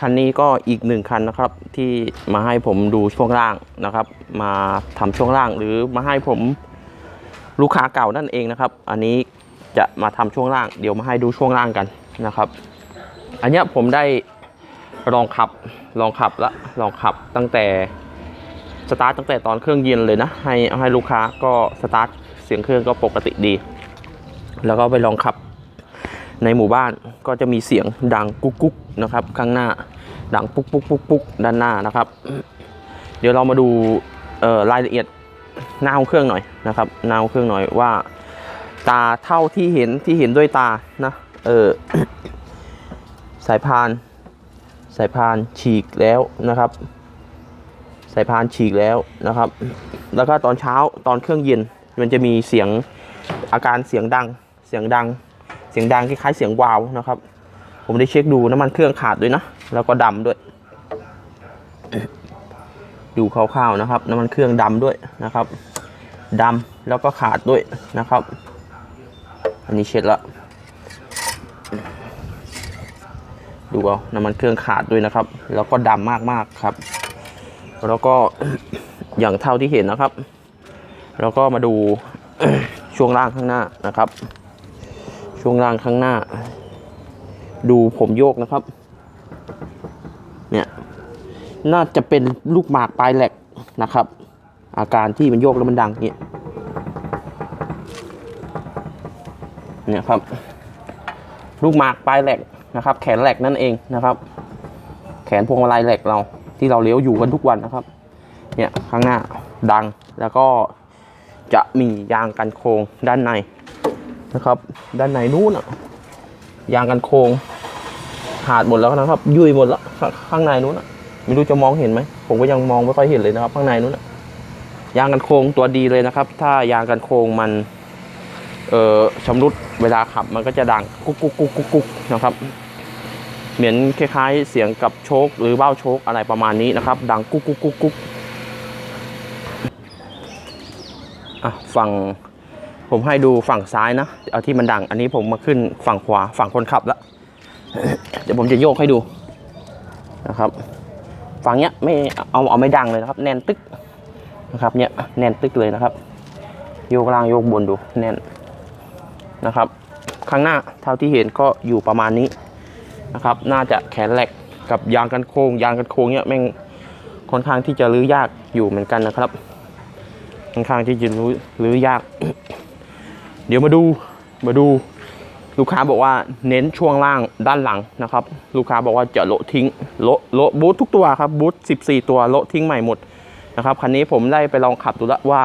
คันนี้ก็อีกหนึ่งคันนะครับที่มาให้ผมดูช่วงล่างนะครับ มาทำช่วงล่างหรือมาให้ผมลูกค้าเก่านั่นเองนะครับ อันนี้จะมาทำช่วงล่าง เดี๋ยวมาให้ดูช่วงล่างกันนะครับ อันนี้ผมได้ลองขับลองขับละลองขับตั้งแต่สตาร์ทตั้งแต่ตอนเครื่องเย็นเลยนะให้ให้ลูกค้าก็สตาร์ทเสียงเครื่องก็ปกติดี แล้วก็ไปลองขับ ในหมู่บ้านก็จะมีเสียงดังกุ๊กกุ๊กนะครับข้างหน้าดังปุ๊กปุ๊กปุ๊กปุ๊กด้านหน้านะครับ เดี๋ยวเรามาดูรายละเอียดหน้าห้องเครื่องหน่อยนะครับหน้าห้องเครื่องหน่อยว่า ตาเท่าที่เห็นที่เห็นด้วยตานะเออสายพาน สายพานฉีกแล้วนะครับ สายพานฉีกแล้วนะครับ แล้วก็ตอนเช้าตอนเครื่องเย็นมันจะมีเสียงอาการเสียงดังเสียงดัง สียงดังคล้ายๆเสียงวาวนะครับ ผมได้เช็คดูน้ำมันเครื่องขาดด้วยนะ แล้วก็ดำด้วย ดูคร่าวๆนะครับ น้ำมันเครื่องดำด้วยนะครับดำแล้วก็ขาดด้วยนะครับ อันนี้เช็ดละดูเอาน้ำมันเครื่องขาดด้วยนะครับ แล้วก็ดำมากๆครับ แล้วก็อย่างเท่าที่เห็นนะครับ แล้วก็มาดูช่วงล่างข้างหน้านะครับ ช่วงล่างข้างหน้า ดูผมโยกนะครับ เนี่ย น่าจะเป็นลูกหมากปลายแหลกนะครับ อาการที่มันโยกแล้วมันดังเนี่ยเนี่ยครับ ลูกหมากปลายแหลกนะครับ แขนแหลกนั่นเองนะครับ แขนพวงมาลัยแหลกเรา ที่เราเลี้ยวอยู่กันทุกวันนะครับ เนี่ยข้างหน้าดังแล้วก็จะมียางกันโค้งด้านใน นะครับ ด้านในนู้นอะยางกันโครงขาดหมดแล้วนะครับ ยุ่ยหมดแล้วข้างในนู้นอะไม่รู้จะมองเห็นไหมผมก็ยังมองไม่ค่อยเห็นเลยนะครับ ข้างในนู้นอะยางกันโครงตัวดีเลยนะครับ ถ้ายางกันโครงมัน เอ่อชำรุดเวลาขับ มันก็จะดังกุ๊กกุ๊กกุ๊กกุ๊กกุ๊กนะครับ เหมือนคล้ายๆ เสียงกับโชคหรือเบ้าโชคอะไรประมาณนี้นะครับ ดังกุ๊กกุ๊กกุ๊กกุ๊กอะฝั่ง ผมให้ดูฝั่งซ้ายนะ เอาที่มันดัง อันนี้ผมมาขึ้นฝั่งขวาฝั่งคนขับแล้ว เดี๋ยวผมจะโยกให้ดูนะครับ ฝั่งเนี้ยไม่เอาเอาไม่ดังเลยนะครับ แน่นตึกนะครับเนี้ยแน่นตึกเลยนะครับ โยกล่างโยกบนดูแน่นนะครับ ข้างหน้าเท่าที่เห็นก็อยู่ประมาณนี้นะครับ น่าจะแขนแหลกกับยางกันโค้งยางกันโค้งเนี้ยแม่งค่อนข้างที่จะรื้อยากอยู่เหมือนกันนะครับค่อนข้างที่จะรื้อรื้อยาก เดี๋ยวมาดูมาดู ลูกค้าบอกว่าเน้นช่วงล่างด้านหลังนะครับ ลูกค้าบอกว่าจะโละทิ้งโละโละบูททุกตัวครับบูท14 ตัวโละทิ้งใหม่หมดนะครับคันนี้ผมได้ไปลองขับดูแล้วว่า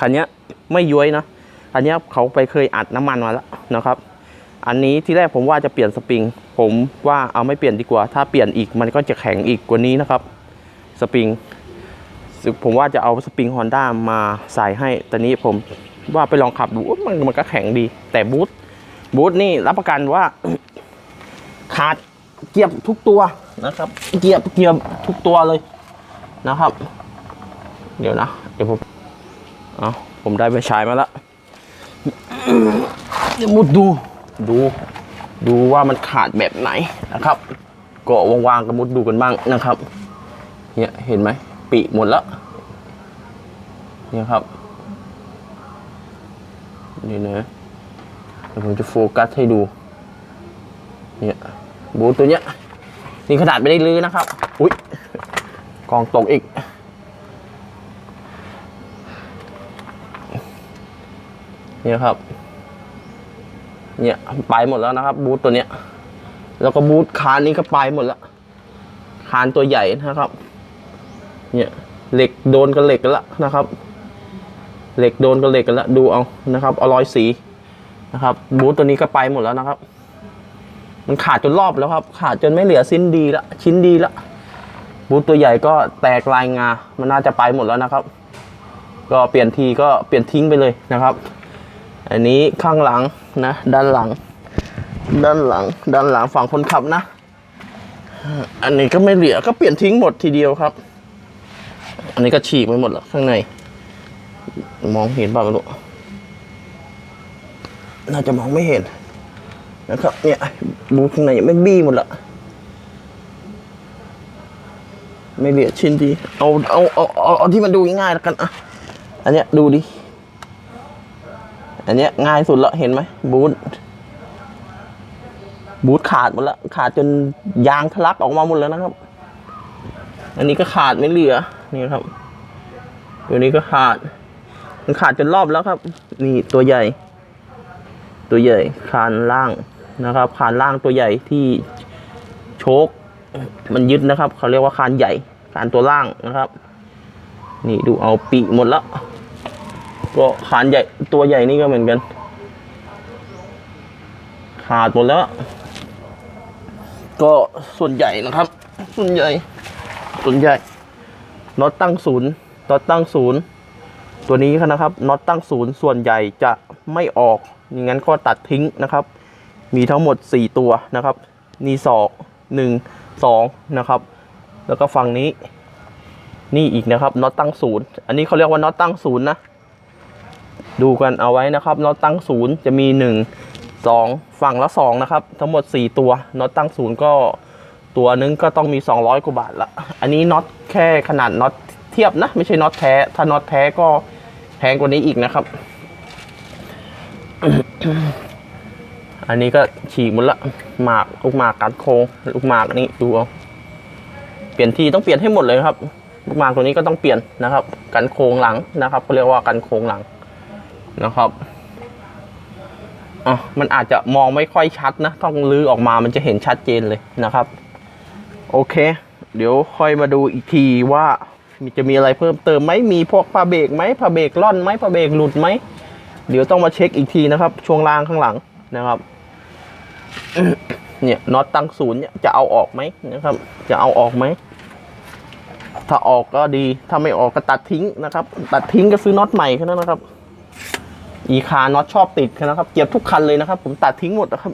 คันนี้ไม่ย้วยนะคันนี้เขาไปเคยอัดน้ำมันมาแล้วนะครับ อันนี้ที่แรกผมว่าจะเปลี่ยนสปริง ผมว่าเอาไม่เปลี่ยนดีกว่า ถ้าเปลี่ยนอีกมันก็จะแข็งอีกกว่านี้นะครับ สปริง ผมว่าจะเอาสปริงฮอนด้ามาใส่ให้ตอนนี้ผม ว่าไปลองขับดูมันมันก็แข็งดี แต่บูทบูทนี่รับประกันว่า ขาดเกียบทุกตัวนะครับ เกียบเกียบทุกตัวเลยนะครับ เดี๋ยวนะ เดี๋ยวผมเอาผมได้ไปใช้มาแล้วเดี๋ยวมุดดูดูดูว่ามันขาดแบบไหนนะครับก็วางๆกันมุดดูกันบ้างนะครับ เนี่ยเห็นไหมปีหมดแล้วเนี่ยครับ นี่นะเดี๋ยวผมจะโฟกัสให้ดู เนี่ยบูทตัวเนี้ยนี่ขนาดไม่ได้ลื้อนะครับ อุ้ยกองตกอีก เนี่ยครับ เนี่ยไปหมดแล้วนะครับ บูทตัวเนี้ย แล้วก็บูทคานนี้ก็ไปหมดแล้ว คานตัวใหญ่นะครับ เนี่ยเหล็กโดนกับเหล็กแล้วนะครับ เหล็กโดนกับเหล็กกันแล้วดูเอานะครับเอารอยสีนะครับบูธตัวนี้ก็ไปหมดแล้วนะครับ มันขาดจนรอบแล้วครับ ขาดจนไม่เหลือสิ้นดีละชิ้นดีละบูธตัวใหญ่ก็แตกลายงา มันน่าจะไปหมดแล้วนะครับ ก็เปลี่ยนทีก็เปลี่ยนทิ้งไปเลยนะครับ อันนี้ข้างหลังนะ ด้านหลัง ด้านหลัง ด้านหลังฝั่งคนขับนะ อันนี้ก็ไม่เหลือก็เปลี่ยนทิ้งหมดทีเดียวครับ อันนี้ก็ฉีกไปหมดแล้วข้างใน มองเห็นเปล่าไม่รู้น่าจะมองไม่เห็น นะครับ เนี่ยบูข้างในไม่บี้หมดละไม่เหลือชิ้นดี เอาเอาเอาเอาเอาที่มันดูง่ายๆแล้วกันอะอันเนี้ยดูดิ อันเนี้ยง่ายสุดละเห็นไหมบูทบูทขาดหมดล้วขาดจนยางทะลักออกมาหมดแล้วนะครับ อันนี้ก็ขาดไม่เหลือนี่ครับตัวนี้ก็ขาด มันขาดจนรอบแล้วครับ นี่ตัวใหญ่ ตัวใหญ่คานล่างนะครับคานล่างตัวใหญ่ที่โชคมันยึดนะครับ เขาเรียกว่าคานใหญ่คานตัวล่างนะครับ นี่ดูเอาปีกหมดแล้วก็คานใหญ่ตัวใหญ่นี่ก็เหมือนกัน ขาดหมดแล้ว ก็ส่วนใหญ่นะครับ ส่วนใหญ่ ส่วนใหญ่น็อตตั้งศูนย์น็อตตั้งศูนย์ ตัวนี้นะครับน็อตตั้งศูนย์ส่วนใหญ่จะไม่ออกอย่างนั้นก็ตัดทิ้งนะครับ มีทั้งหมด 4 ตัวนะครับนี่สองหนึ่งสองนะครับ แล้วก็ฝั่งนี้ นี่อีกนะครับน็อตตั้งศูนย์อันนี้เขาเรียกว่าน็อตตั้งศูนย์นะดูกันเอาไว้นะครับน็อตตั้งศูนย์จะมีหนึ่งสองฝั่งละสองนะครับ ทั้งหมด 4 ตัวน็อตตั้งศูนย์ก็ตัวนึงก็ต้องมี 200 กว่าบาทละ อันนี้น็อตแค่ขนาดน็อต เทียบนะ ไม่ใช่น็อตแท้ ถ้าน็อตแท้ก็แพงกว่านี้อีกนะครับ อันนี้ก็ฉีกหมดละหมากลูกหมากกัดโคงลูกหมากนี่ดูเอาเปลี่ยนทีต้องเปลี่ยนให้หมดเลยครับลูกหมากตัวนี้ก็ต้องเปลี่ยนนะครับ กันโครงหลังนะครับเขาเรียกว่ากันโครงหลังนะครับอะมันอาจจะมองไม่ค่อยชัดนะ ต้องลื้อออกมามันจะเห็นชัดเจนเลยนะครับ โอเค เดี๋ยวค่อยมาดูอีกทีว่า มีจะมีอะไรเพิ่มเติมไหมมีพวกผ้าเบรกไหมผ้าเบรกล่อนไหมผ้าเบรกหลุดไหมเดี๋ยวต้องมาเช็คอีกทีนะครับ ช่วงล่างข้างหลังนะครับเนี่ยน็อตตั้งศูนย์เนี่ยจะเอาออกไหมนะครับ จะเอาออกไหมถ้าออกก็ดีถ้าไม่ออกก็ตัดทิ้งนะครับ ตัดทิ้งก็ซื้อน็อตใหม่แค่นั้นนะครับ อีคาน็อตชอบติดนะครับ เกียบทุกคันเลยนะครับ ผมตัดทิ้งหมดนะครับ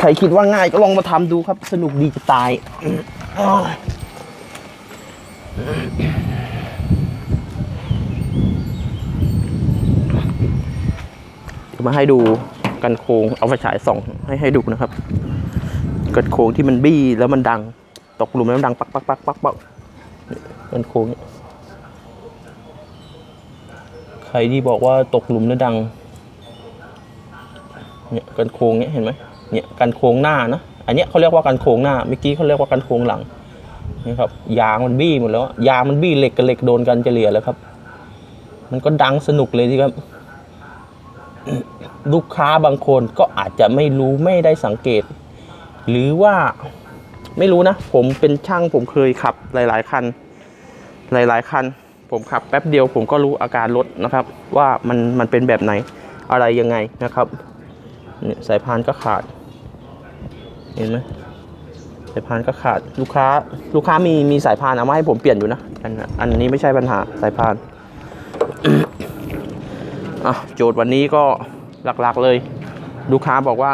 ใครคิดว่าง่ายก็ลองมาทำดูครับ สนุกดีจะตาย มาให้ดูกันโค้งเอาไฟฉายส่องให้ให้ดูนะครับกันโค้งที่มันบี้แล้วมันดัง ตกหลุมแล้วมันดังปักปักปักปักปักกันโค้งใครที่บอกว่าตกหลุมแล้วดัง เนี่ยกันโค้งเนี่ยเห็นไหมเนี่ยกันโค้งหน้านะ อันเนี้ยเขาเรียกว่ากันโค้งหน้า เมื่อกี้เขาเรียกว่ากันโค้งหลัง นี่ครับ ยางมันบี้หมดแล้ว ยางมันบี้เหล็กกับเหล็กโดนกันเหลี่ยแล้วครับ มันก็ดังสนุกเลยทีครับ ลูกค้าบางคนก็อาจจะไม่รู้ไม่ได้สังเกต หรือว่าไม่รู้นะ ผมเป็นช่างผมเคยขับ หลาย ๆ คัน หลาย ๆ คัน ผมขับแป๊บเดียวผมก็รู้อาการรถนะครับ ว่ามันมันเป็นแบบไหนอะไรยังไงนะครับสายพานก็ขาด เห็นไหม สายพานก็ขาดลูกค้าลูกค้ามีมีสายพานเอามาให้ผมเปลี่ยนอยู่นะอันอันนี้ไม่ใช่ปัญหาสายพานอะโจทย์วันนี้ก็หลักๆเลย ลูกค้าบอกว่า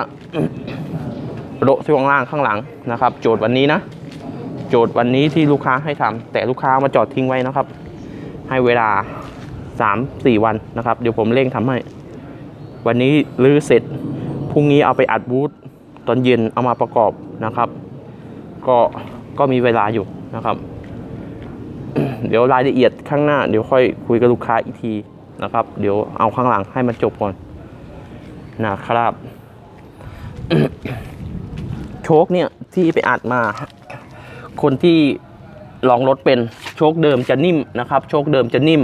โละช่วงล่างข้างหลังนะครับ โจทย์วันนี้นะโจทย์วันนี้ที่ลูกค้าให้ทำแต่ลูกค้ามาจอดทิ้งไว้นะครับ ให้เวลา 3-4 วันนะครับ เดี๋ยวผมเร่งทำให้ วันนี้รื้อเสร็จพรุ่งนี้เอาไปอัดบูธตอนเย็นเอามาประกอบนะครับ ก็ก็มีเวลาอยู่นะครับ เดี๋ยวรายละเอียดข้างหน้า เดี๋ยวค่อยคุยกับลูกค้าอีกทีนะครับ เดี๋ยวเอาข้างหลังให้มันจบก่อนนะครับ โชคเนี่ยที่ไปอัดมา คนที่ลองรถเป็นโชคเดิมจะนิ่มนะครับ โชคเดิมจะนิ่ม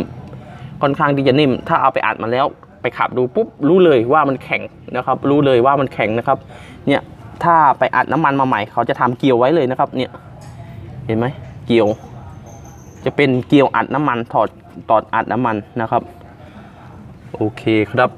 ค่อนข้างที่จะนิ่ม ถ้าเอาไปอัดมาแล้ว ไปขับดูปุ๊บรู้เลยว่ามันแข็งนะครับ รู้เลยว่ามันแข็งนะครับ เนี่ย ถ้าไปอัดน้ำมันมาใหม่ เขาจะทำเกลียวไว้เลยนะครับ เนี่ย เห็นไหมเกลียว จะเป็นเกลียวอัดน้ำมันถอดตอดอัดน้ำมันนะครับ โอเคครับ